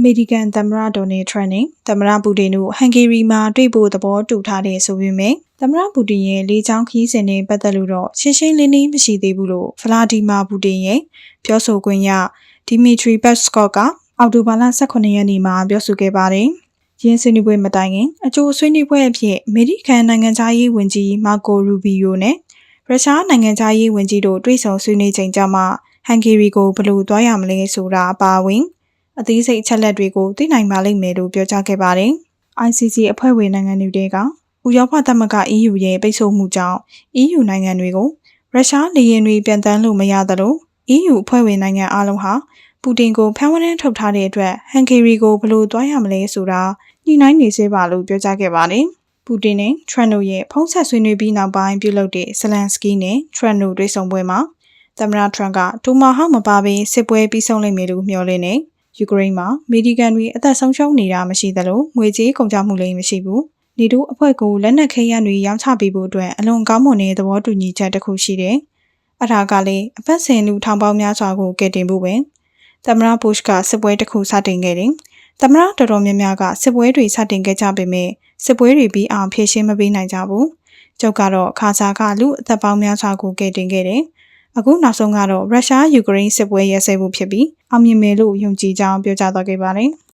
အမေရိကန်သမ္မတဒေါ်နယ်ထရန့်နဲ့သမ္မတပူတင်တို့ဟန်ဂေရီမှာတွေ့ဖို့သဘောတူထားတဲ့ဆိုပေမဲ့သမ္မတပူတင်ရဲ့လေကြောင်းခီးစဉ်နဲ့ပတ်သက်လို့တော့ရှင်းရှင်းလင်းလင်းမရှိသေးဘူးလို့ဗလာဒီမာပူတင်ရဲ့ပြောဆိုခွင့်ရဒီမီထရီပက်စကော့ကအောက်တိုဘာလ18ရက်နေ့မှာပြောဆိုခဲ့ပါတယ်။ရင်းဆွေးနွေးပွဲမတိုင်ခင်အကျိုးဆွေးနွေးပွဲအဖြစ်အမေရိကန်နိုင်ငံသားရေးဝန်ကြီးမာကိုရူဘီယိုနဲ့ရုရှားနိုင်ငံသားရေးဝန်ကြီးတို့တွေ့ဆုံဆွေးနွေးချိန်ကြမှာဟန်ဂေရီကိုဘယ်လိုသွားရမလဲဆိုတာအပါအဝင် အသေးစိတ်အချက်လက်တွေကိုသိနိုင်ပါလိမ့်မယ်လို့ပြောကြားခဲ့ပါတယ်။ ICC အဖွဲ့ဝင်နိုင်ငံတွေကဥရောပသမဂ္ဂ EU ရဲ့ပိတ်ဆို့မှုကြောင့် EU နိုင်ငံတွေကိုရုရှားလေယာဉ်တွေပြန်တန်းလို့မရသလို EU အဖွဲ့ဝင်နိုင်ငံအလုံးဟာပူတင်ကိုဖမ်းဝရမ်းထုတ်ထားတဲ့အတွက်ဟန်ဂေရီကိုဘယ်လိုသွားရမလဲဆိုတာညှိနှိုင်းနေစေပါလို့ပြောကြားခဲ့ပါတယ်။ပူတင်နဲ့ထရန်တို့ရဲ့ဖုံးဆက်ဆွေးနွေးပြီးနောက်ပိုင်းပြုလုပ်တဲ့ဇလန်စကီနဲ့ထရန်တို့တွေ့ဆုံပွဲမှာသမ္မတထရန့်ကဒူမာဟောက်မပါဘဲစစ်ပွဲပြီးဆုံးလိမ့်မယ်လို့မျှော်လင့်နေ ယူကရိန်းမှာအမေရိကန်တွေအသက်ဆုံးရှုံးနေတာမရှိသလိုငွေကြေးကုန်ကျမှုလည်းမရှိဘူးနေတို့အဖွဲ့ကိုလက်နက်ခဲယမ်းတွေရောင်းချပေးဖို့အတွက်အလွန်ကောင်းမွန်တဲ့သဘောတူညီချက်တစ်ခုရှိတယ်။အထာကလည်းအပတ်စဉ်လူထောင်ပေါင်းများစွာကိုကယ်တင်ဖို့ပဲသမ္မတဘုရှ်ကစစ်ပွဲတစ်ခုစတင်ခဲ့တယ်။သမ္မတတော်တော်များများကစစ်ပွဲတွေစတင်ခဲ့ကြပေမဲ့စစ်ပွဲတွေပြီးအောင်ဖြည့်ရှင်းမပေးနိုင်ကြဘူး။ကျုပ်ကတော့ခါစာကလူအသက်ပေါင်းများစွာကိုကယ်တင်ခဲ့တယ်။ အခုနောက်ဆုံးကတော့ရုရှားယူကရိန်းစစ်ပွဲရဲစဲမှုဖြစ်ပြီးအောင်မြင်မယ်လို့ယုံကြည်ကြောင်းပြောကြားသွားခဲ့ပါတယ်။